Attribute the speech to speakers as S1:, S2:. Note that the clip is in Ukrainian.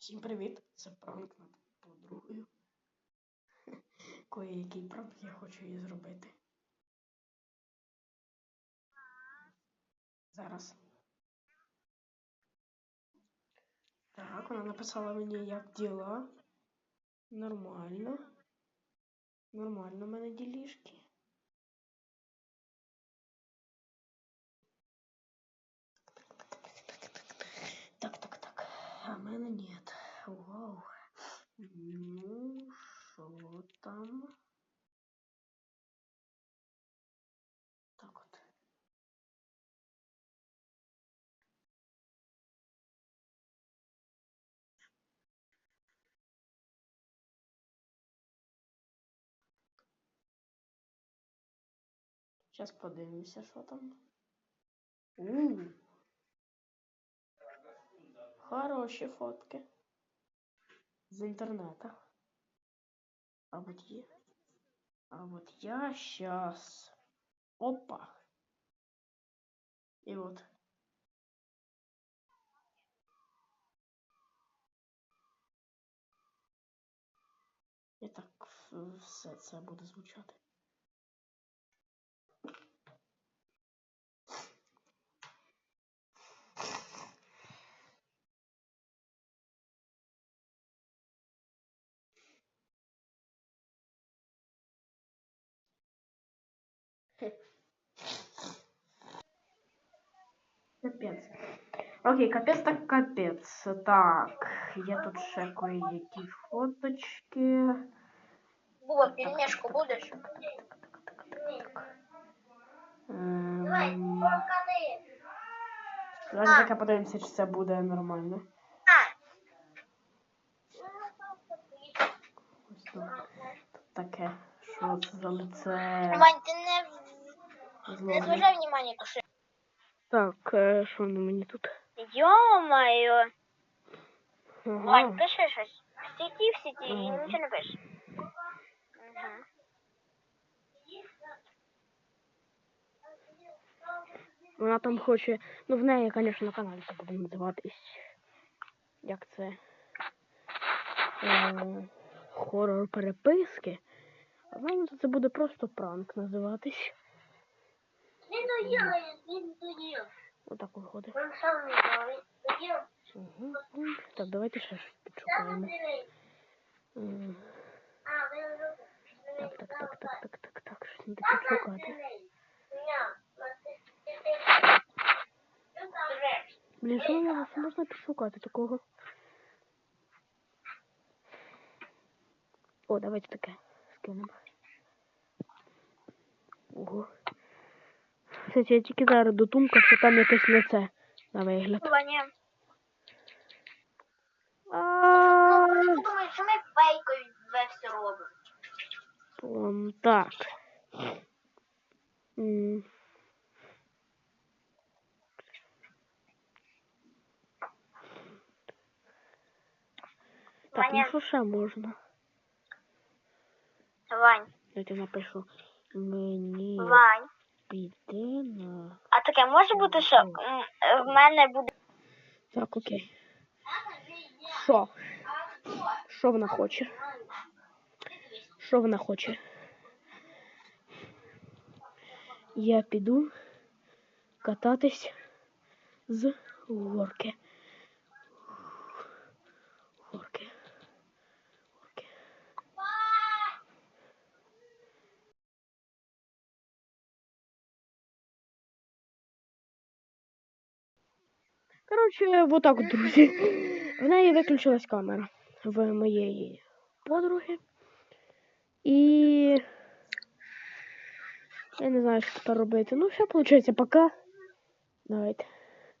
S1: Всім привіт! Це пранк над подругою. Кої який пранк я хочу їй зробити. Зараз. Так, вона написала мені, як діла. Нормально. Нормально в мене ділішки. Так, так, так. А в мене нет. Вау. Ну, що там? Так от. Зараз подивимося, що там. У. Хороші фотки. З інтернету. А вот є. А вот я сейчас. Опа. І от. І так в- все це буде звучати. Капець. Окей, капець так капець. Так, є тут ще кое-які фоточки.
S2: Буба, пельмешку будешь?
S1: Ем, Давайте таке подивимося, чи це буде нормально. Ось тут, тут таке. Що це за лице?
S2: Вань, ты не, не зважай внимание, туши.
S1: Так, що на мені тут?
S2: Ё-моё. Вань,
S1: Ага.
S2: пиши щось. В сети, в сети,
S1: Мгм.
S2: і нічого не пишеш. Угу.
S1: Вона там хоче. Ну, в неї, звісно, на каналі це буде називатись. Як це? Е, хорор переписки. А в мене це буде просто пранк називатись. Отак виходить. Угу. Так, давайте ще щось підшукаємо. Так, так, так, так, так, так, так. Щось треба підшукати. Блін, що що можна підшукати такого? О, давайте таке скинемо. Ого. Кстати, я тільки зараз додумка, що там якесь лице на вигляд.
S2: Ваня, ну, ти що ми фейкові все робимо?
S1: Так. М. Так, ну
S2: Ваня.
S1: що ще можна?
S2: Вань,
S1: Давайте напишу. Мені
S2: Вань.
S1: Піде на.
S2: А таке може бути, що в мене буде
S1: Так, окей. Що? Що вона хоче? Що вона хоче? Я піду кататись з горки. Коротше, вот так, друзі. В неї виключилась камера в моєї подруги. І я не знаю, що тепер робити. Ну, все, виходить, пока. Давайте.